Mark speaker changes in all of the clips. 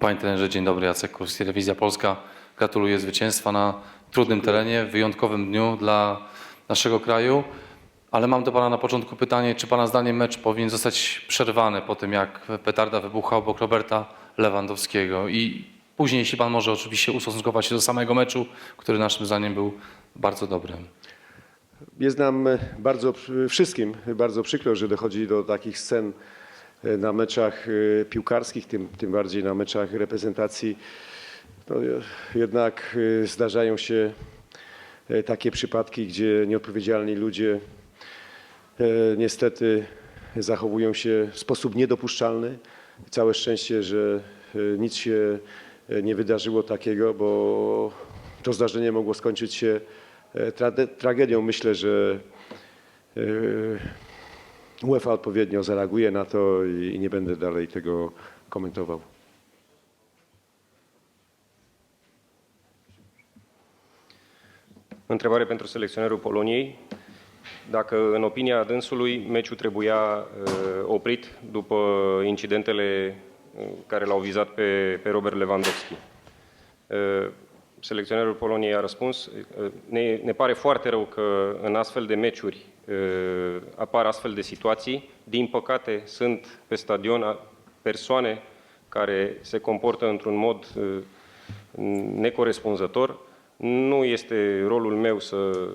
Speaker 1: Panie trenerze, dzień dobry. Jacek Kurs, Telewizja Polska. Gratuluję zwycięstwa na trudnym terenie, wyjątkowym dniu dla naszego kraju. Ale mam do Pana na początku pytanie, czy Pana zdaniem mecz powinien zostać przerwany po tym, jak petarda wybuchła obok Roberta Lewandowskiego? I później, jeśli Pan może oczywiście ustosunkować się do samego meczu, który naszym zdaniem był bardzo dobry.
Speaker 2: Jest nam bardzo wszystkim bardzo przykro, że dochodzi do takich scen na meczach e, piłkarskich, tym, tym bardziej na meczach reprezentacji. No, e, jednak e, zdarzają się e, takie przypadki, gdzie nieodpowiedzialni ludzie e, niestety zachowują się w sposób niedopuszczalny. Całe szczęście, że e, nic się e, nie wydarzyło takiego, bo to zdarzenie mogło skończyć się e, tragedią. Myślę, że e, UEFA odpowiednio zareaguje na to i i nie będę dalej tego komentował.
Speaker 3: Întrebare pentru selecționerul Poloniei. Dacă, în opinia dânsului, meciul trebuia uh, oprit după incidentele uh, care l-au vizat pe, pe Robert Lewandowski. Uh, Selecționerul Poloniei a răspuns, uh, ne, ne pare foarte rău că în astfel de meciuri uh, apar astfel de situații. Din păcate, sunt pe stadion a- persoane care se comportă într-un mod uh, necorespunzător. Nu este rolul meu să,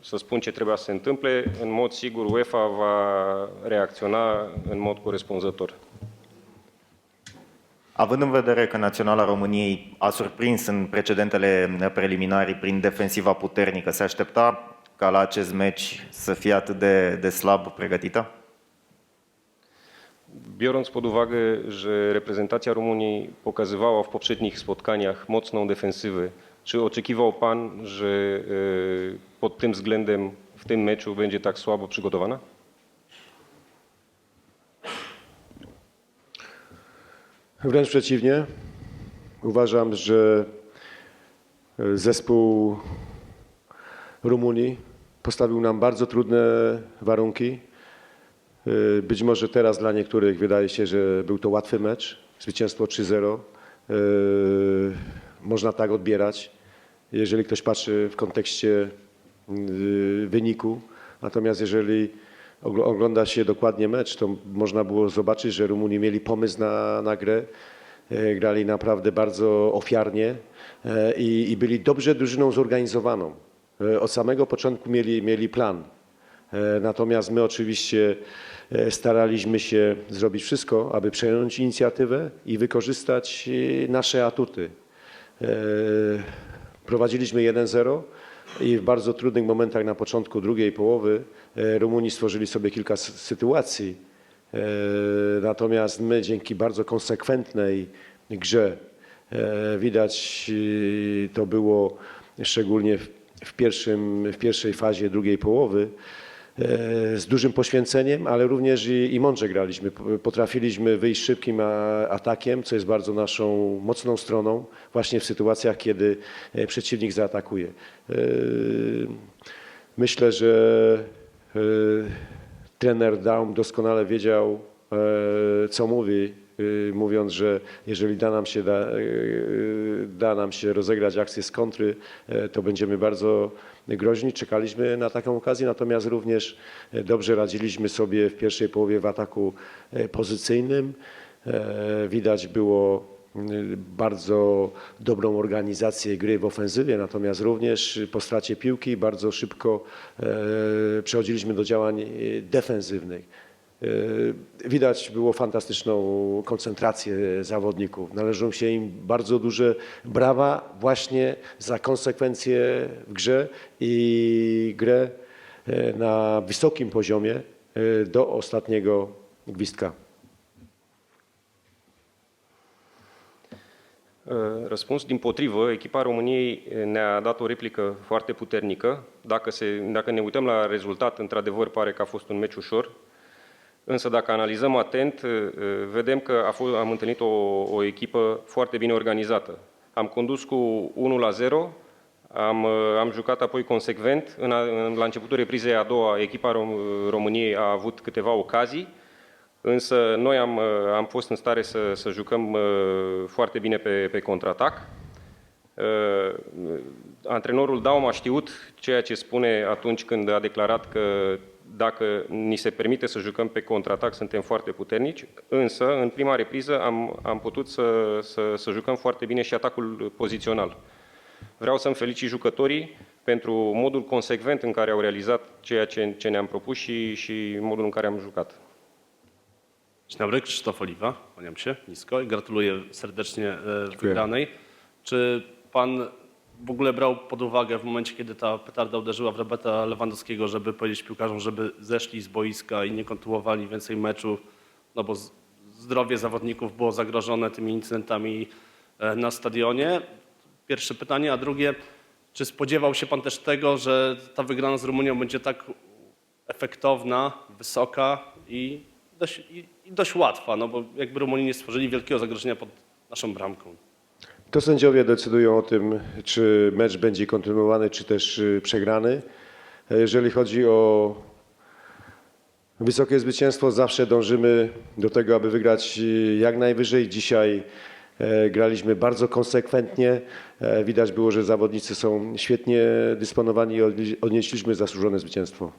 Speaker 3: să spun ce trebuia să se întâmple. În mod sigur, UEFA va reacționa în mod corespunzător.
Speaker 4: Având în vedere că Naționala României a surprins în precedentele preliminari prin defensiva puternică, se aștepta ca la acest meci să fie atât de, de slab pregătită?
Speaker 3: Biorąc pod uwagę, że reprezentacja Rumunii pokazywała w poprzednich spotkaniach mocną defensywę, czy oczekiwał Pan, że e, pod tym względem w tym meczu będzie tak słabo przygotowana?
Speaker 2: Wręcz przeciwnie. Uważam, że e, zespół Rumunii postawił nam bardzo trudne warunki. E, Być może teraz dla niektórych wydaje się, że był to łatwy mecz. Zwycięstwo 3-0. E, Można tak odbierać, jeżeli ktoś patrzy w kontekście wyniku. Natomiast jeżeli ogląda się dokładnie mecz, to można było zobaczyć, że Rumuni mieli pomysł na, na grę. E, Grali naprawdę bardzo ofiarnie e, i, i byli dobrze drużyną zorganizowaną. E, Od samego początku mieli, mieli plan. Natomiast my oczywiście staraliśmy się zrobić wszystko, aby przejąć inicjatywę i wykorzystać nasze atuty. Prowadziliśmy 1-0 i w bardzo trudnych momentach na początku drugiej połowy e, Rumuni stworzyli sobie kilka sytuacji. E, Natomiast my dzięki bardzo konsekwentnej grze e, widać to było szczególnie w, pierwszym, w pierwszej fazie drugiej połowy z dużym poświęceniem, ale również i, i mądrze graliśmy. Potrafiliśmy wyjść szybkim atakiem, co jest bardzo naszą mocną stroną, właśnie w sytuacjach, kiedy e, przeciwnik zaatakuje. E, Myślę, że e, trener Daum doskonale wiedział, e, co mówi, e, mówiąc, że jeżeli da nam się, da, e, da nam się rozegrać akcję z kontry, to będziemy bardzo groźni. Czekaliśmy na taką okazję, natomiast również dobrze radziliśmy sobie w pierwszej połowie w ataku pozycyjnym. Widać było y, bardzo dobrą organizację gry w ofensywie, natomiast również po stracie piłki bardzo szybko przechodziliśmy do działań defensywnych. E, Widać było fantastyczną koncentrację zawodników. Należą się im bardzo duże brawa właśnie za konsekwencje w grze i grę e, na wysokim poziomie e, do ostatniego gwizdka.
Speaker 3: Răspuns, din potrivă, echipa României ne-a dat o replică foarte puternică. Dacă, se, dacă ne uităm la rezultat, într-adevăr pare că a fost un meci ușor. Însă dacă analizăm atent, uh, vedem că a fost, am întâlnit o, o echipă foarte bine organizată. Am condus cu 1 la 0, am, uh, am jucat apoi consecvent. În, a- în, la începutul reprizei a doua, echipa Rom- României a avut câteva ocazii. Însă noi am, uh, am fost în stare să, să jucăm uh, foarte bine pe, pe contraatac. Uh, Antrenorul Daum a știut ceea ce spune atunci când a declarat că dacă ni se permite să jucăm pe contraatac, suntem foarte puternici, însă în prima repriză am, am putut să, să, să jucăm foarte bine și atacul pozițional. Vreau să-mi felicit jucătorii pentru modul consecvent în care au realizat ceea ce, ce ne-am propus și, și modul în care am jucat.
Speaker 5: Dzień dobry, Krzysztof Oliwa, kłaniam się nisko și gratuluję serdecznie e, wygranej. Czy pan w ogóle brał pod uwagę w momencie, kiedy ta petarda uderzyła w Roberta Lewandowskiego, żeby powiedzieć piłkarzom, żeby zeszli z boiska i nie kontynuowali więcej meczu, no bo zdrowie zawodników było zagrożone tymi incydentami e, na stadionie? Pierwsze pytanie, a drugie, czy spodziewał się pan też tego, że ta wygrana z Rumunią będzie tak efektowna, wysoka i dość, i, i dość łatwa, no bo jakby Rumuni nie stworzyli wielkiego zagrożenia pod naszą bramką.
Speaker 2: To sędziowie decydują o tym, czy mecz będzie kontynuowany, czy też y, przegrany. E, Jeżeli chodzi o wysokie zwycięstwo, zawsze dążymy do tego, aby wygrać y, jak najwyżej. Dzisiaj e, graliśmy bardzo konsekwentnie. E, Widać było, że zawodnicy są świetnie dysponowani i odnieś- odnieśliśmy zasłużone zwycięstwo.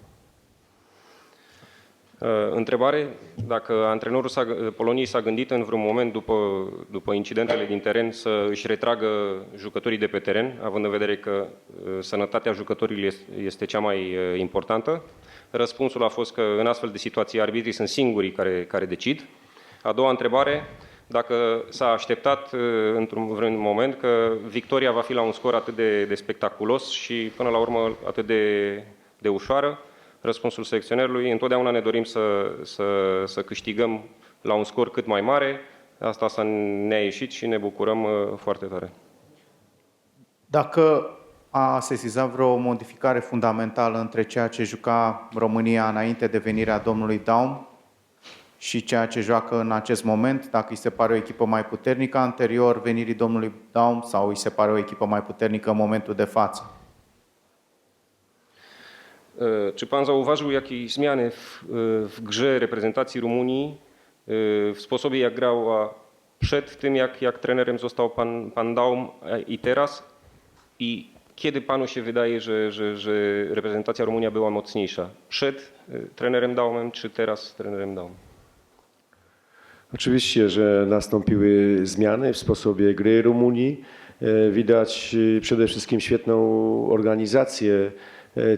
Speaker 3: Uh, Întrebare, dacă antrenorul s-a, Poloniei s-a gândit în vreun moment după, după incidentele din teren să își retragă jucătorii de pe teren, având în vedere că uh, sănătatea jucătorilor este, este cea mai uh, importantă. Răspunsul a fost că în astfel de situații arbitrii sunt singurii care, care decid. A doua întrebare, dacă s-a așteptat uh, într-un vreun moment că victoria va fi la un scor atât de, de spectaculos și până la urmă atât de, de ușoară, răspunsul selecționerului. Întotdeauna ne dorim să, să, să câștigăm la un scor cât mai mare. Asta s-a ne-a ieșit și ne bucurăm uh, foarte tare.
Speaker 6: Dacă a sesizat vreo modificare fundamentală între ceea ce juca România înainte de venirea domnului Daum și ceea ce joacă în acest moment, dacă îi se pare o echipă mai puternică anterior venirii domnului Daum sau îi se pare o echipă mai puternică în momentul de față.
Speaker 3: E, Czy pan zauważył jakieś zmiany w, e, w grze reprezentacji Rumunii, e, w sposobie jak grała przed tym, jak, jak trenerem został pan, pan Daum i teraz? I kiedy panu się wydaje, że, że, że reprezentacja Rumunia była mocniejsza? Przed trenerem Daumem, czy teraz trenerem Daum?
Speaker 2: Oczywiście, że nastąpiły zmiany w sposobie gry Rumunii. Widać przede wszystkim świetną organizację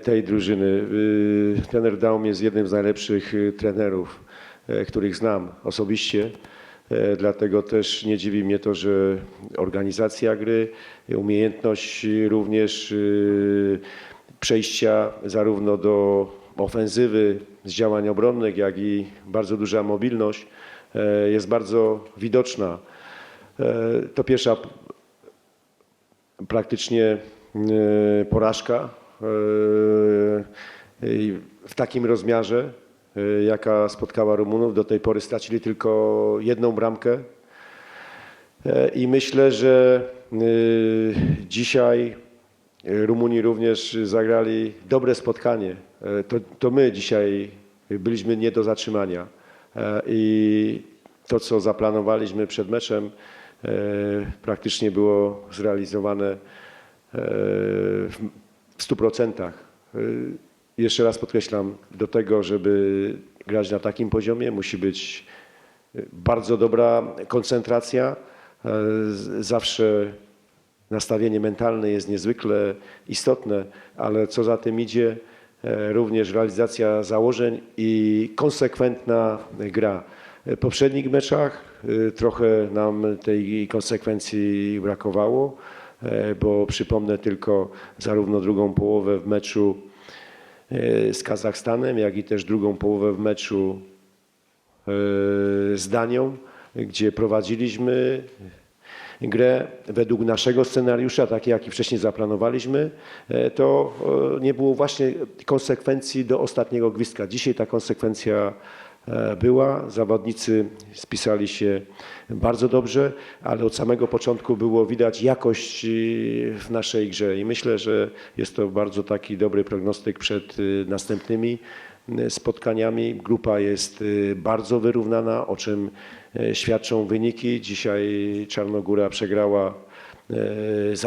Speaker 2: tej drużyny. E, Trener Daum jest jednym z najlepszych e, trenerów, e, których znam osobiście. E, Dlatego też nie dziwi mnie to, że organizacja gry, umiejętność również e, przejścia zarówno do ofensywy z działań obronnych, jak i bardzo duża mobilność e, jest bardzo widoczna. E, To pierwsza praktycznie e, porażka e, w takim rozmiarze, e, jaka spotkała Rumunów. Do tej pory stracili tylko jedną bramkę. E, I myślę, że e, dzisiaj Rumuni również zagrali dobre spotkanie. E, To, to my dzisiaj byliśmy nie do zatrzymania. E, I to, co zaplanowaliśmy przed meczem, e, praktycznie było zrealizowane e, w w 100%. E, Jeszcze raz podkreślam, do tego, żeby grać na takim poziomie, musi być bardzo dobra koncentracja. Z- Zawsze nastawienie mentalne jest niezwykle istotne, ale co za tym idzie, również realizacja założeń i konsekwentna gra. W poprzednich meczach trochę nam tej konsekwencji brakowało, bo przypomnę tylko zarówno drugą połowę w meczu e, z Kazachstanem, jak i też drugą połowę w meczu e, z Danią, gdzie prowadziliśmy grę według naszego scenariusza, taki jaki wcześniej zaplanowaliśmy, e, to e, nie było właśnie konsekwencji do ostatniego gwizdka. Dzisiaj ta konsekwencja e, była, zawodnicy spisali się bardzo dobrze, ale od samego początku było widać jakość e, w naszej grze i myślę, że jest to bardzo taki dobry prognostyk przed e, następnymi spotkaniami. Grupa jest bardzo wyrównana, o czym świadczą wyniki. Dzisiaj Czarnogóra przegrała z,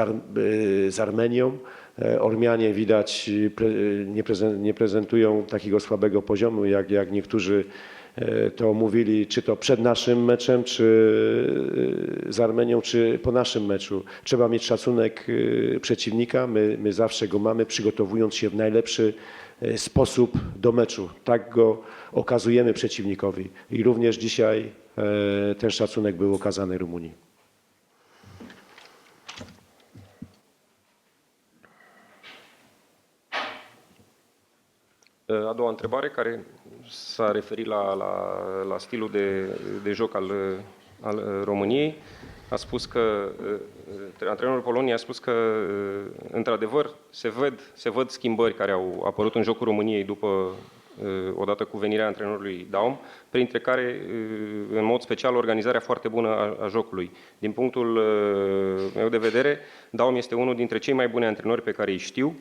Speaker 2: z Armenią. E, Ormianie widać y, pre- nie, prezen- nie prezentują takiego słabego poziomu, jak, jak niektórzy e, to mówili, czy to przed naszym meczem, czy z Armenią, czy po naszym meczu. Trzeba mieć szacunek przeciwnika, my, my zawsze go mamy, przygotowując się w najlepszy e, sposób do meczu. Tak go okazujemy przeciwnikowi. I również dzisiaj e, ten szacunek był okazany Rumunii.
Speaker 3: A doua întrebare care s-a referit la, la, la stilul de, de joc al, al României. A spus că, uh, antrenorul Poloniei a spus că, uh, într-adevăr, se văd, se văd schimbări care au apărut în jocul României după, uh, odată cu venirea antrenorului Daum, printre care, uh, în mod special, organizarea foarte bună a, a jocului. Din punctul uh, meu de vedere, Daum este unul dintre cei mai buni antrenori pe care îi știu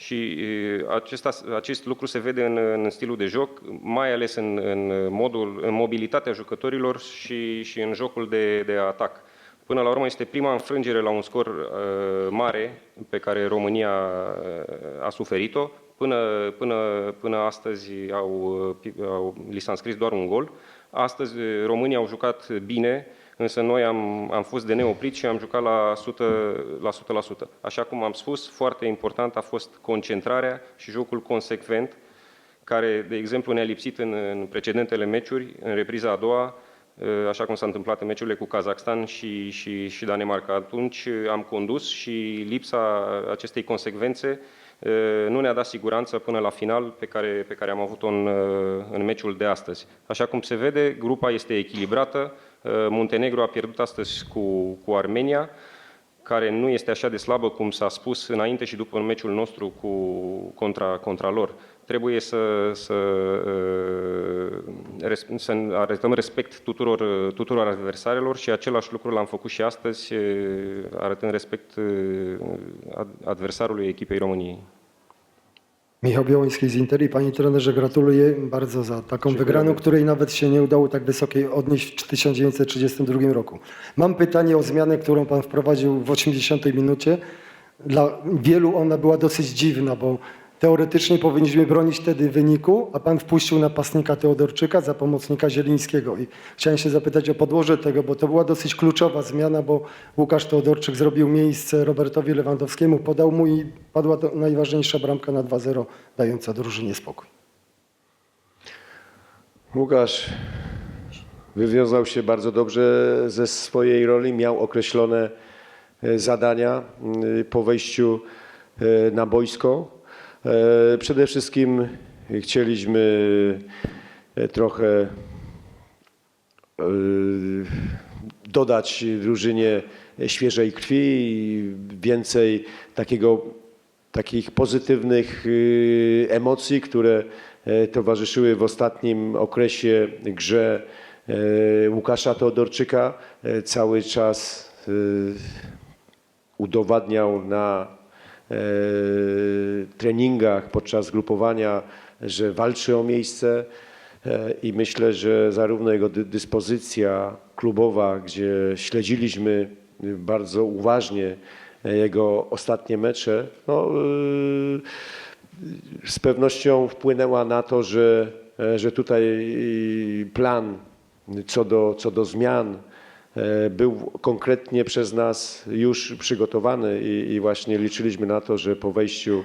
Speaker 3: și e, acesta, acest lucru se vede în, în stilul de joc, mai ales în, în, modul, în mobilitatea jucătorilor și, și în jocul de, de atac. Până la urmă este prima înfrângere la un scor uh, mare pe care România uh, a suferit-o. Până, până, până astăzi au, uh, au, li s-a înscris doar un gol. Astăzi uh, românii au jucat bine, însă noi am, am fost de neoprit și am jucat la 100%, la 100%. Așa cum am spus, foarte important a fost concentrarea și jocul consecvent, care, de exemplu, ne-a lipsit în, în precedentele meciuri, în repriza a doua, așa cum s-a întâmplat în meciurile cu Kazakhstan și, și, și Danemarca. Atunci am condus și lipsa acestei consecvențe nu ne-a dat siguranță până la final pe care, pe care am avut-o în, în meciul de astăzi. Așa cum se vede, grupa este echilibrată. Muntenegru a pierdut astăzi cu, cu Armenia, care nu este așa de slabă cum s-a spus înainte și după meciul nostru cu, contra, contra lor. Trebuie să, să, res- să arătăm respect tuturor, tuturor adversarelor și același lucru l-am făcut și astăzi, arătând respect ad- adversarului echipei României.
Speaker 7: Michał Białoński z Interi. Panie trenerze, gratuluję bardzo za taką wygraną, której nawet się nie udało tak wysokiej odnieść w 1932 roku. Mam pytanie o zmianę, którą pan wprowadził w 80 minucie. Dla wielu ona była dosyć dziwna, bo teoretycznie powinniśmy bronić wtedy wyniku, a pan wpuścił napastnika Teodorczyka za pomocnika Zielińskiego. I chciałem się zapytać o podłoże tego, bo to była dosyć kluczowa zmiana, bo Łukasz Teodorczyk zrobił miejsce Robertowi Lewandowskiemu, podał mu i padła najważniejsza bramka na 2-0, dająca drużynie spokój.
Speaker 2: Łukasz wywiązał się bardzo dobrze ze swojej roli, miał określone e, zadania po wejściu e, na boisko. E, Przede wszystkim chcieliśmy e, trochę e, dodać drużynie świeżej krwi i więcej takiego takich pozytywnych emocji, które towarzyszyły w ostatnim okresie grze Łukasza Teodorczyka. Cały czas udowadniał na treningach podczas grupowania, że walczy o miejsce e, i myślę, że zarówno jego dy- dyspozycja klubowa, gdzie śledziliśmy bardzo uważnie e, jego ostatnie mecze, no, z pewnością wpłynęła na to, że, e, że tutaj plan co do, co do zmian e, był konkretnie przez nas już przygotowany i, i właśnie liczyliśmy na to, że po wejściu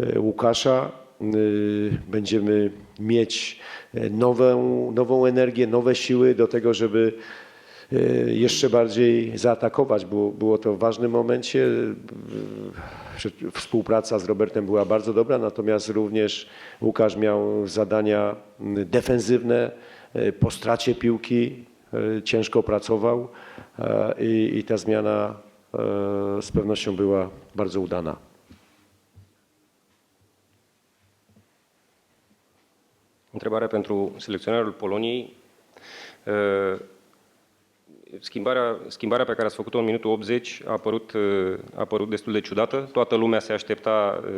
Speaker 2: e, Łukasza y, będziemy mieć e, nową, nową energię, nowe siły do tego, żeby e, jeszcze bardziej zaatakować. Było, było to w ważnym momencie. Współpraca z Robertem była bardzo dobra, natomiast również Łukasz miał zadania defensywne. e, Po stracie piłki e, ciężko pracował e, i, i ta zmiana e, z pewnością była bardzo udana.
Speaker 3: Întrebarea pentru selecționerul Poloniei. Uh, Schimbarea, schimbarea pe care ați făcut-o în minutul 80 a apărut, uh, a apărut destul de ciudată. Toată lumea se aștepta uh,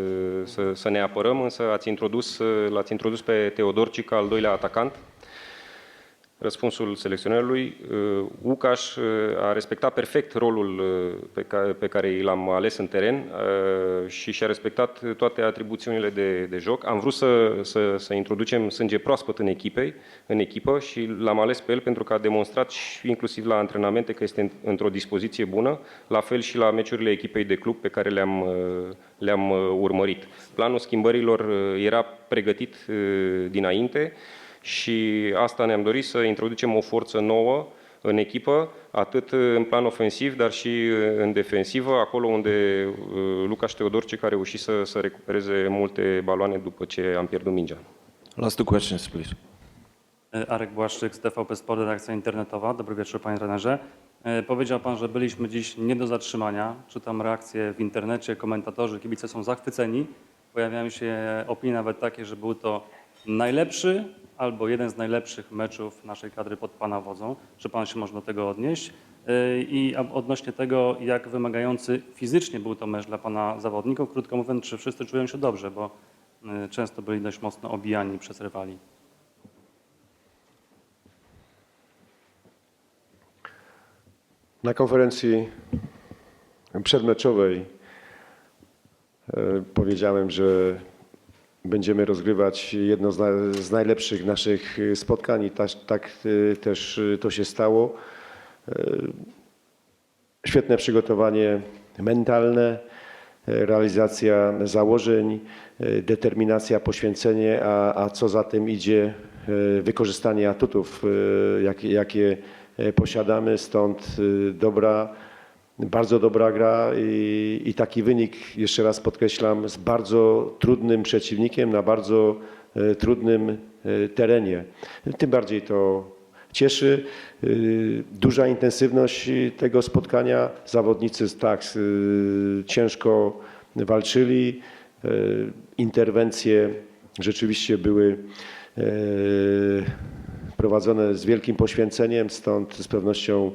Speaker 3: să, să ne apărăm, însă ați introdus, uh, l-ați introdus pe Teodorcic ca al doilea atacant. Răspunsul selecționerului, uh, Ucaș uh, a respectat perfect rolul uh, pe care, pe care i l-am ales în teren uh, și și-a respectat toate atribuțiunile de, de joc. Am vrut să, să, să introducem sânge proaspăt în, echipei, în echipă și l-am ales pe el pentru că a demonstrat și inclusiv la antrenamente că este în- într-o dispoziție bună, la fel și la meciurile echipei de club pe care le-am, uh, le-am uh, urmărit. Planul schimbărilor uh, era pregătit uh, dinainte și asta ne-am dorit să introducem o forță nouă în echipă, atât în plan ofensiv, dar și în defensivă, acolo unde uh, Lucas Teodorcic a reușit să, să recupereze multe baloane după ce am pierdut mingea.
Speaker 8: Last two questions, please.
Speaker 9: E, Arek Błaszczyk z TVP Sport, redakcja internetowa. Dobry wieczór, panie trenerze. E, Powiedział pan, że byliśmy dziś nie do zatrzymania. Czytam reakcje w internecie, komentatorzy, kibice są zachwyceni. Pojawiają się opinie nawet takie, że był to najlepszy albo jeden z najlepszych meczów naszej kadry pod pana wodzą. Czy pan się może do tego odnieść? E, I odnośnie tego, jak wymagający fizycznie był to mecz dla pana zawodników, krótko mówiąc, czy wszyscy czują się dobrze, bo e, często byli dość mocno obijani przez rywali.
Speaker 2: Na konferencji przedmeczowej e, powiedziałem, że będziemy rozgrywać jedno z, na, z najlepszych naszych spotkań i tak, tak też e, to się stało. Świetne przygotowanie mentalne, realizacja założeń, determinacja, poświęcenie, a, a co za tym idzie, wykorzystanie atutów, jakie, jakie posiadamy. Stąd dobra, bardzo dobra gra i, i taki wynik, jeszcze raz podkreślam, z bardzo trudnym przeciwnikiem na bardzo e, trudnym e, terenie. Tym bardziej to cieszy. Y, Duża intensywność tego spotkania. Zawodnicy tak ciężko walczyli. Interwencje rzeczywiście były prowadzone z wielkim poświęceniem, stąd z pewnością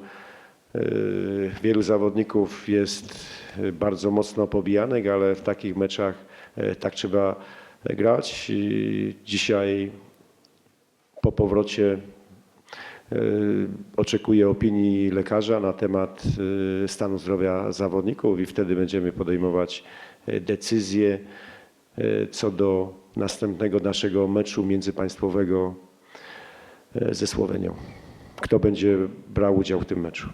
Speaker 2: wielu zawodników jest y, bardzo mocno pobijanych, ale w takich meczach y, tak trzeba grać. Dzisiaj po powrocie oczekuję opinii lekarza na temat stanu zdrowia zawodników i wtedy będziemy podejmować decyzje co do następnego naszego meczu międzypaństwowego ze Słowenią. Kto będzie brał udział w tym meczu?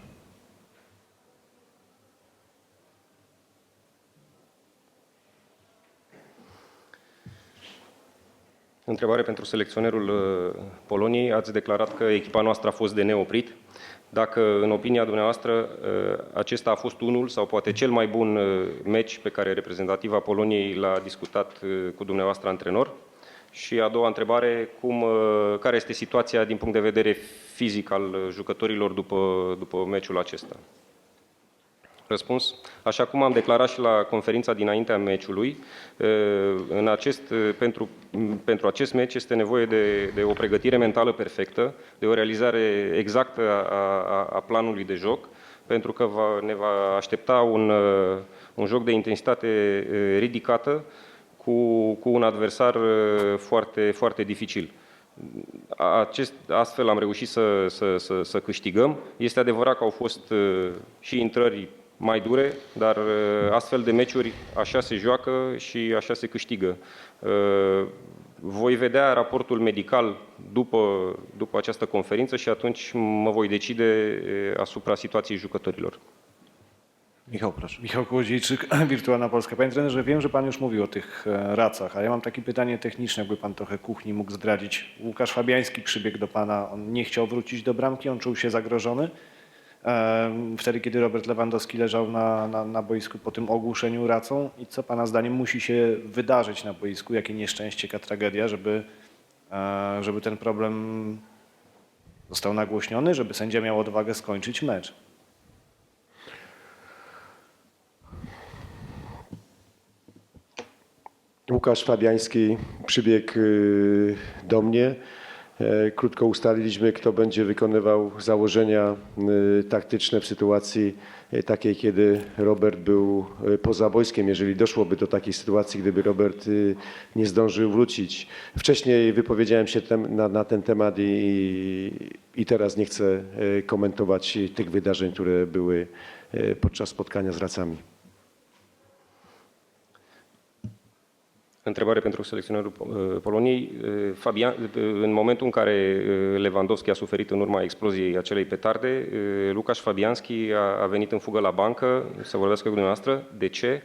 Speaker 3: Întrebare pentru selecționerul uh, Poloniei. Ați declarat că echipa noastră a fost de neoprit. Dacă, în opinia dumneavoastră, uh, acesta a fost unul sau poate cel mai bun uh, meci pe care reprezentativa Poloniei l-a discutat uh, cu dumneavoastră antrenor? Și a doua întrebare, cum, uh, care este situația din punct de vedere fizic al uh, jucătorilor după, după meciul acesta? Răspuns. Așa cum am declarat și la conferința dinaintea meciului, eh, în acest, eh, pentru, pentru acest meci este nevoie de, de o pregătire mentală perfectă, de o realizare exactă a, a, a planului de joc, pentru că va, ne va aștepta un, eh, un joc de intensitate eh, ridicată cu, cu un adversar eh, foarte, foarte dificil. Acest, astfel am reușit să, să, să, să câștigăm. Este adevărat că au fost uh, și intrări mai dure, dar uh, astfel de meciuri așa se joacă și așa se câștigă. Uh, Voi vedea raportul medical după, după această conferință și atunci mă voi decide uh, asupra situației jucătorilor.
Speaker 8: Michał, proszę.
Speaker 10: Michał Kołodziejczyk, Wirtualna Polska. Panie trenerze, wiem, że pan już mówił o tych e, racach, ale ja mam takie pytanie techniczne, jakby pan trochę kuchni mógł zdradzić. Łukasz Fabiański przybiegł do pana, on nie chciał wrócić do bramki, on czuł się zagrożony. Wtedy, kiedy Robert Lewandowski leżał na, na, na boisku po tym ogłuszeniu racą. I co pana zdaniem musi się wydarzyć na boisku? Jakie nieszczęście, jaka tragedia, żeby, e, żeby ten problem został nagłośniony, żeby sędzia miał odwagę skończyć mecz?
Speaker 2: Łukasz Fabiański przybiegł y, do mnie. E, Krótko ustaliliśmy, kto będzie wykonywał założenia e, taktyczne w sytuacji e, takiej, kiedy Robert był poza wojskiem, jeżeli doszłoby do takiej sytuacji, gdyby Robert nie zdążył wrócić. Wcześniej wypowiedziałem się tem, na, na ten temat i, i teraz nie chcę komentować tych wydarzeń, które były podczas spotkania z racami.
Speaker 3: Întrebare pentru selecționerul uh, Poloniei. Uh, Fabian, uh, în momentul în care uh, Lewandowski a suferit în urma exploziei acelei petarde, uh, Lucas Fabianski a, a venit în fugă la bancă să vorbească cu dumneavoastră. De ce?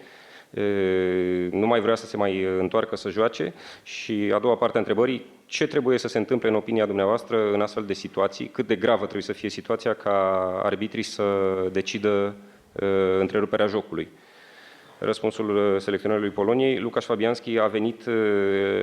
Speaker 3: Uh, Nu mai vrea să se mai uh, întoarcă să joace? Și a doua parte a întrebării, ce trebuie să se întâmple în opinia dumneavoastră în astfel de situații? Cât de gravă trebuie să fie situația ca arbitrii să decidă uh, întreruperea jocului? Răspunsul uh, selecționerului Poloniei, Lukasz Fabianski a venit uh,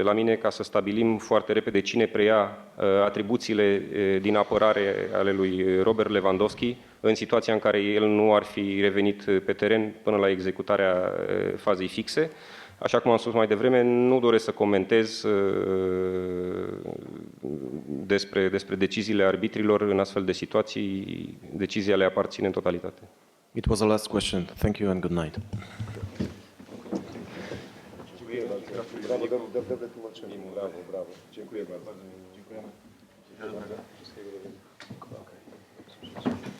Speaker 3: la mine ca să stabilim foarte repede cine preia uh, atribuțiile uh, din apărare ale lui Robert Lewandowski în situația în care el nu ar fi revenit uh, pe teren până la executarea uh, fazei fixe. Așa cum am spus mai devreme, nu doresc să comentez uh, despre, despre deciziile arbitrilor în astfel de situații. Decizia le aparține în totalitate.
Speaker 8: It was the last question. Thank you and good night. Dziękuję bardzo.
Speaker 2: Dobre tłumaczenie. Brawo, brawo. Dziękuję bardzo. Dziękujemy. Wszystkiego dobrego.